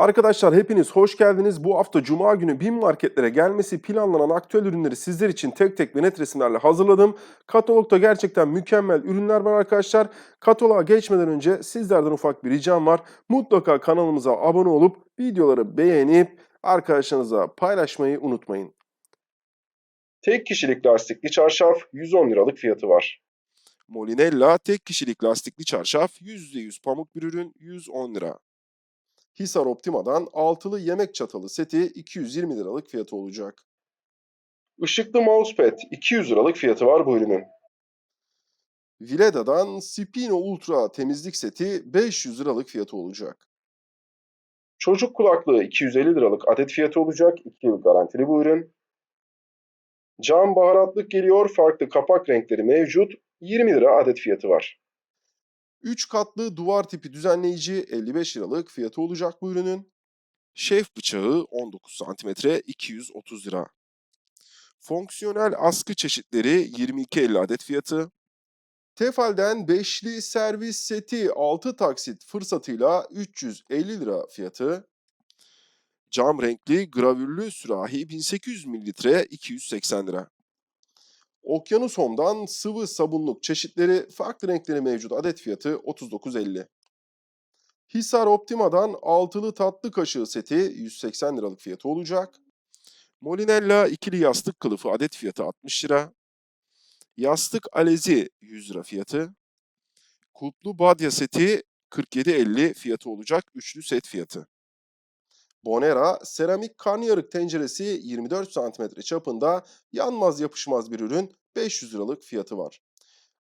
Arkadaşlar hepiniz hoş geldiniz. Bu hafta Cuma günü BİM marketlere gelmesi planlanan aktüel ürünleri sizler için tek tek ve net resimlerle hazırladım. Katalogda gerçekten mükemmel ürünler var arkadaşlar. Kataloğa geçmeden önce sizlerden ufak bir ricam var. Mutlaka kanalımıza abone olup videoları beğenip arkadaşlarınıza paylaşmayı unutmayın. Tek kişilik lastikli çarşaf 110 liralık fiyatı var. Molinella tek kişilik lastikli çarşaf %100 pamuk bir ürün 110 lira. Hisar Optima'dan altılı yemek çatalı seti 220 liralık fiyatı olacak. Işıklı mousepad 200 liralık fiyatı var bu ürünün. Vileda'dan Spino Ultra temizlik seti 500 liralık fiyatı olacak. Çocuk kulaklığı 250 liralık adet fiyatı olacak. 2 yıl garantili bu ürün. Cam baharatlık geliyor. Farklı kapak renkleri mevcut. 20 lira adet fiyatı var. 3 katlı duvar tipi düzenleyici 55 liralık fiyatı olacak bu ürünün. Şef bıçağı 19 cm 230 lira. Fonksiyonel askı çeşitleri 22.50 adet fiyatı. Tefal'den beşli servis seti 6 taksit fırsatıyla 350 lira fiyatı. Cam renkli gravürlü sürahi 1800 mililitre 280 lira. Okyanus Home'dan sıvı sabunluk çeşitleri farklı renkleri mevcut adet fiyatı 39.50. Hisar Optima'dan altılı tatlı kaşığı seti 180 liralık fiyatı olacak. Molinella ikili yastık kılıfı adet fiyatı 60 lira. Yastık alezi 100 lira fiyatı. Kulplu badya seti 47.50 fiyatı olacak üçlü set fiyatı. Bonera seramik karnıyarık tenceresi 24 cm çapında yanmaz yapışmaz bir ürün 500 liralık fiyatı var.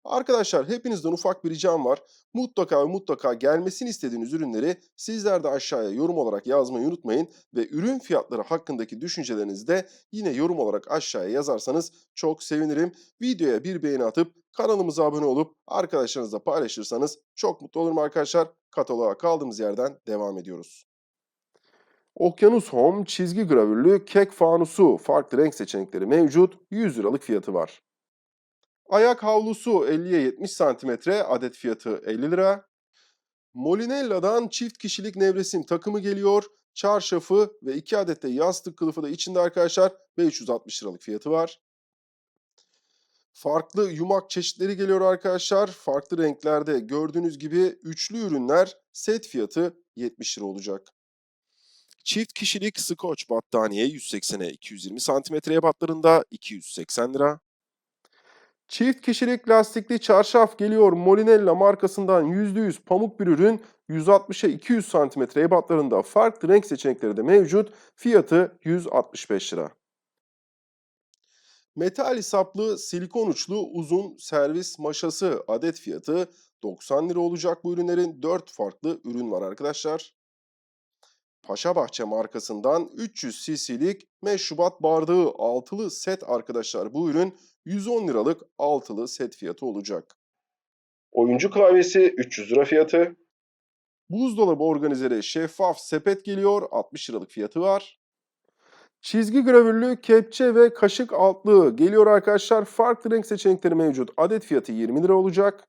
Arkadaşlar hepinizden ufak bir ricam var. Mutlaka ve mutlaka gelmesini istediğiniz ürünleri sizler de aşağıya yorum olarak yazmayı unutmayın. Ve ürün fiyatları hakkındaki düşüncelerinizi de yine yorum olarak aşağıya yazarsanız çok sevinirim. Videoya bir beğeni atıp kanalımıza abone olup arkadaşlarınızla paylaşırsanız çok mutlu olurum arkadaşlar. Kataloğa kaldığımız yerden devam ediyoruz. Okyanus Home çizgi gravürlü kek fanusu farklı renk seçenekleri mevcut 100 liralık fiyatı var. Ayak havlusu 50'ye 70 cm adet fiyatı 50 lira. Molinella'dan çift kişilik nevresim takımı geliyor. Çarşafı ve 2 adet de yastık kılıfı da içinde arkadaşlar 560 liralık fiyatı var. Farklı yumak çeşitleri geliyor arkadaşlar. Farklı renklerde gördüğünüz gibi üçlü ürünler set fiyatı 70 lira olacak. Çift kişilik Scotch battaniye 180'e 220 cm ebatlarında 280 lira. Çift kişilik lastikli çarşaf geliyor Molinella markasından %100 pamuk bir ürün 160'a 200 cm ebatlarında farklı renk seçenekleri de mevcut. Fiyatı 165 lira. Metal saplı silikon uçlu uzun servis maşası adet fiyatı 90 lira olacak bu ürünlerin 4 farklı ürün var arkadaşlar. Paşabahçe markasından 300 cc'lik meşrubat bardağı altılı set arkadaşlar bu ürün 110 liralık altılı set fiyatı olacak. Oyuncu klavyesi 300 lira fiyatı. Buzdolabı organizeri şeffaf sepet geliyor 60 liralık fiyatı var. Çizgi gravürlü kepçe ve kaşık altlığı geliyor arkadaşlar. Farklı renk seçenekleri mevcut. Adet fiyatı 20 lira olacak.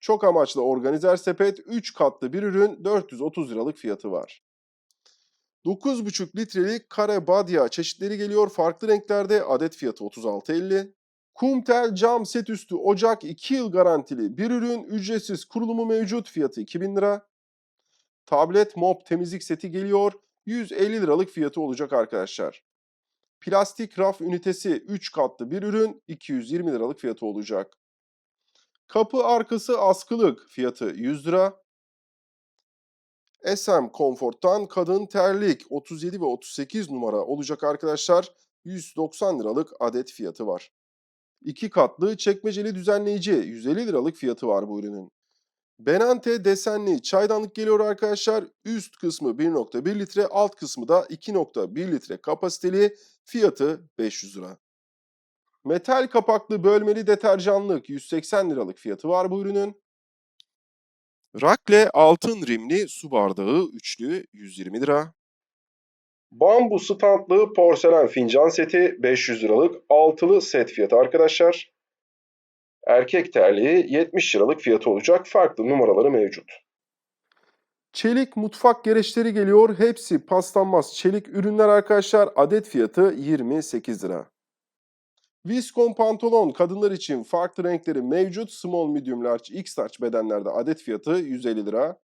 Çok amaçlı organizer sepet 3 katlı bir ürün 430 liralık fiyatı var. 9,5 litrelik kare badya çeşitleri geliyor farklı renklerde adet fiyatı 36.50. Kumtel cam set üstü ocak 2 yıl garantili bir ürün ücretsiz kurulumu mevcut fiyatı 2000 lira. Tablet mop temizlik seti geliyor 150 liralık fiyatı olacak arkadaşlar. Plastik raf ünitesi 3 katlı bir ürün 220 liralık fiyatı olacak. Kapı arkası askılık fiyatı 100 lira. SM Comfort'tan kadın terlik 37 ve 38 numara olacak arkadaşlar. 190 liralık adet fiyatı var. 2 katlı çekmeceli düzenleyici 150 liralık fiyatı var bu ürünün. Benante desenli çaydanlık geliyor arkadaşlar. Üst kısmı 1.1 litre, alt kısmı da 2.1 litre kapasiteli. Fiyatı 500 lira. Metal kapaklı bölmeli deterjanlık 180 liralık fiyatı var bu ürünün. Rakle altın rimli su bardağı üçlü 120 lira. Bambu standlı porselen fincan seti 500 liralık altılı set fiyatı arkadaşlar. Erkek terliği 70 liralık fiyatı olacak. Farklı numaraları mevcut. Çelik mutfak gereçleri geliyor. Hepsi paslanmaz çelik ürünler arkadaşlar. Adet fiyatı 28 lira. Viskon pantolon kadınlar için farklı renkleri mevcut. Small, medium, large, x large bedenlerde adet fiyatı 150 lira.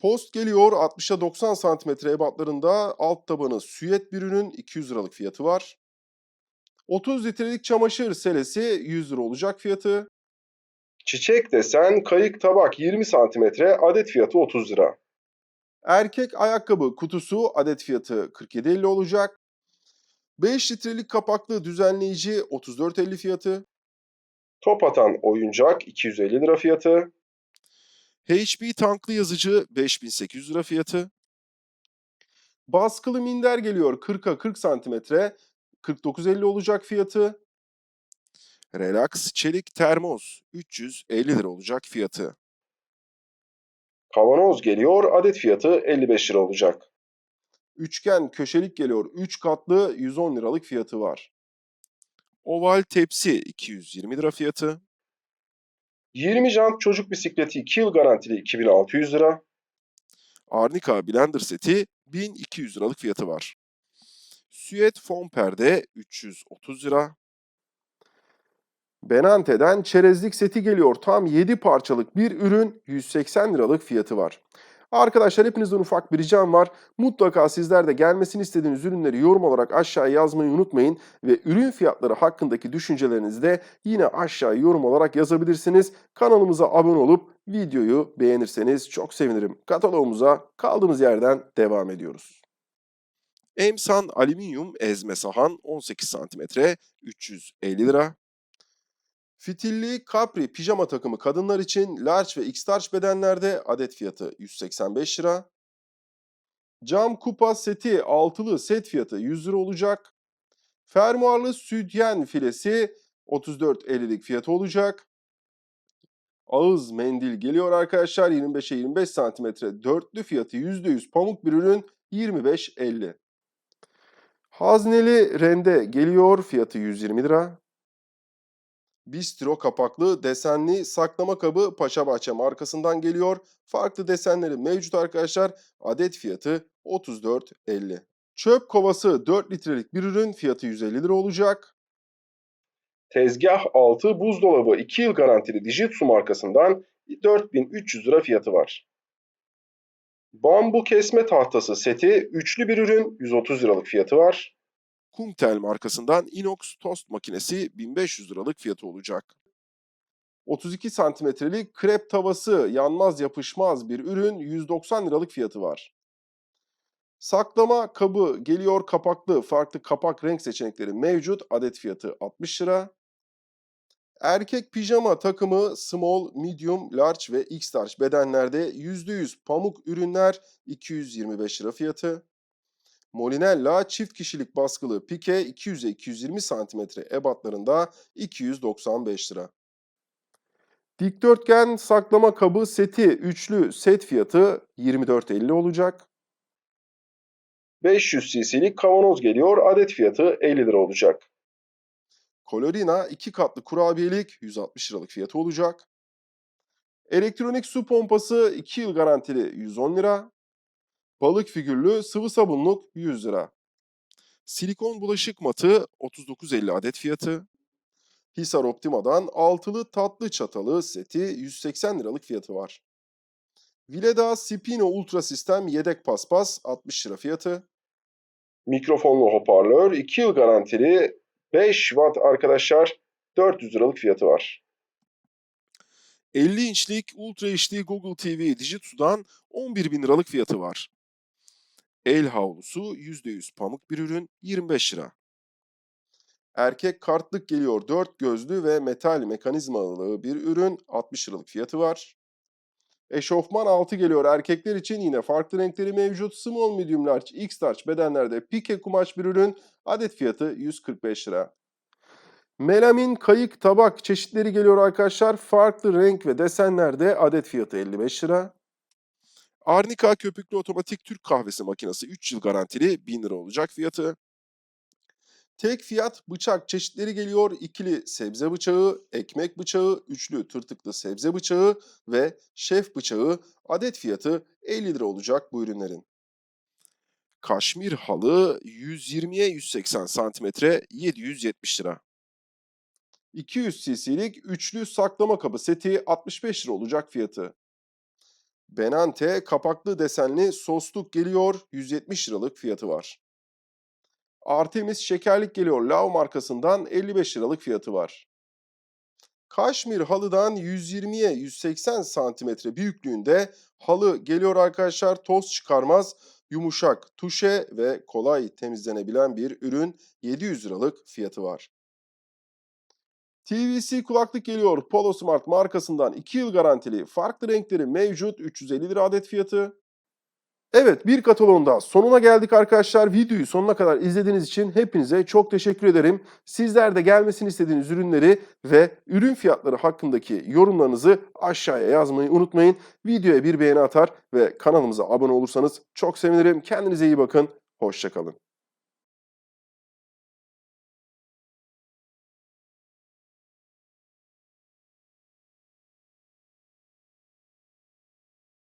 Post geliyor 60'a 90 santimetre ebatlarında alt tabanı süet bir ürün 200 liralık fiyatı var. 30 litrelik çamaşır selesi 100 lira olacak fiyatı. Çiçek desen kayık tabak 20 santimetre adet fiyatı 30 lira. Erkek ayakkabı kutusu adet fiyatı 47.50 olacak. 5 litrelik kapaklı düzenleyici 34.50 fiyatı. Top atan oyuncak 250 lira fiyatı. HP tanklı yazıcı 5800 lira fiyatı. Baskılı minder geliyor 40'a 40 santimetre 49.50 olacak fiyatı. Relax çelik termos 350 lira olacak fiyatı. Kavanoz geliyor adet fiyatı 55 lira olacak. Üçgen köşelik geliyor 3 katlı 110 liralık fiyatı var. Oval tepsi 220 lira fiyatı. 20 jant çocuk bisikleti 2 yıl garantili 2600 lira. Arnica blender seti 1200 liralık fiyatı var. Süet fon perde 330 lira. Benante'den çerezlik seti geliyor. Tam 7 parçalık bir ürün 180 liralık fiyatı var. Arkadaşlar hepinizden ufak bir ricam var. Mutlaka sizler de gelmesini istediğiniz ürünleri yorum olarak aşağıya yazmayı unutmayın. Ve ürün fiyatları hakkındaki düşüncelerinizi de yine aşağıya yorum olarak yazabilirsiniz. Kanalımıza abone olup videoyu beğenirseniz çok sevinirim. Kataloğumuza kaldığımız yerden devam ediyoruz. Emsan alüminyum ezme sahan 18 cm 350 lira. Fitilli Capri pijama takımı kadınlar için large ve x-large bedenlerde adet fiyatı 185 lira. Cam kupa seti altılı set fiyatı 100 lira olacak. Fermuarlı sütyen filesi 34.50'lik fiyatı olacak. Ağız mendil geliyor arkadaşlar 25'e 25 santimetre dörtlü fiyatı %100 pamuk bir ürün 25.50. Hazneli rende geliyor fiyatı 120 lira. Bistro kapaklı desenli saklama kabı Paşabahçe markasından geliyor. Farklı desenleri mevcut arkadaşlar. Adet fiyatı 34.50. Çöp kovası 4 litrelik bir ürün fiyatı 150 lira olacak. Tezgah altı buzdolabı 2 yıl garantili Dijitsu markasından 4300 lira fiyatı var. Bambu kesme tahtası seti üçlü bir ürün 130 liralık fiyatı var. Kumtel markasından inox tost makinesi 1500 liralık fiyatı olacak. 32 santimetrelik krep tavası yanmaz yapışmaz bir ürün 190 liralık fiyatı var. Saklama kabı geliyor kapaklı farklı kapak renk seçenekleri mevcut adet fiyatı 60 lira. Erkek pijama takımı small, medium, large ve x large bedenlerde %100 pamuk ürünler 225 lira fiyatı. Molinella çift kişilik baskılı pike 200'e 220 santimetre ebatlarında 295 lira. Dikdörtgen saklama kabı seti üçlü set fiyatı 24.50 olacak. 500 cc'lik kavanoz geliyor adet fiyatı 50 lira olacak. Colorina iki katlı kurabiyelik 160 liralık fiyatı olacak. Elektronik su pompası 2 yıl garantili 110 lira. Balık figürlü sıvı sabunluk 100 lira. Silikon bulaşık matı 39.50 adet fiyatı. Hisar Optima'dan altılı tatlı çatalı seti 180 liralık fiyatı var. Vileda Spino Ultra Sistem yedek paspas 60 lira fiyatı. Mikrofonlu hoparlör 2 yıl garantili 5 watt arkadaşlar 400 liralık fiyatı var. 50 inçlik Ultra HD Google TV Digitsu'dan 11 bin liralık fiyatı var. El havlusu %100 pamuk bir ürün 25 lira. Erkek kartlık geliyor 4 gözlü ve metal mekanizmalı bir ürün 60 liralık fiyatı var. Eşofman altı geliyor erkekler için yine farklı renkleri mevcut. Small, medium, large, x large bedenlerde pike kumaş bir ürün adet fiyatı 145 lira. Melamin kayık tabak çeşitleri geliyor arkadaşlar. Farklı renk ve desenlerde adet fiyatı 55 lira. Arnica köpüklü otomatik Türk kahvesi makinesi 3 yıl garantili 1000 lira olacak fiyatı. Tek fiyat bıçak çeşitleri geliyor. İkili sebze bıçağı, ekmek bıçağı, üçlü tırtıklı sebze bıçağı ve şef bıçağı adet fiyatı 50 lira olacak bu ürünlerin. Kaşmir halı 120'ye 180 santimetre 770 lira. 200 cc'lik üçlü saklama kabı seti 65 lira olacak fiyatı. Benante kapaklı desenli sosluk geliyor 170 liralık fiyatı var. Artemis şekerlik geliyor Lao markasından 55 liralık fiyatı var. Kaşmir halıdan 120'ye 180 santimetre büyüklüğünde halı geliyor arkadaşlar. Toz çıkarmaz, yumuşak, tuşe ve kolay temizlenebilen bir ürün 700 liralık fiyatı var. TVC kulaklık geliyor. Polo Smart markasından 2 yıl garantili. Farklı renkleri mevcut. 350 lira adet fiyatı. Evet bir kataloğun sonuna geldik arkadaşlar. Videoyu sonuna kadar izlediğiniz için hepinize çok teşekkür ederim. Sizler de gelmesini istediğiniz ürünleri ve ürün fiyatları hakkındaki yorumlarınızı aşağıya yazmayı unutmayın. Videoya bir beğeni atar ve kanalımıza abone olursanız çok sevinirim. Kendinize iyi bakın. Hoşçakalın.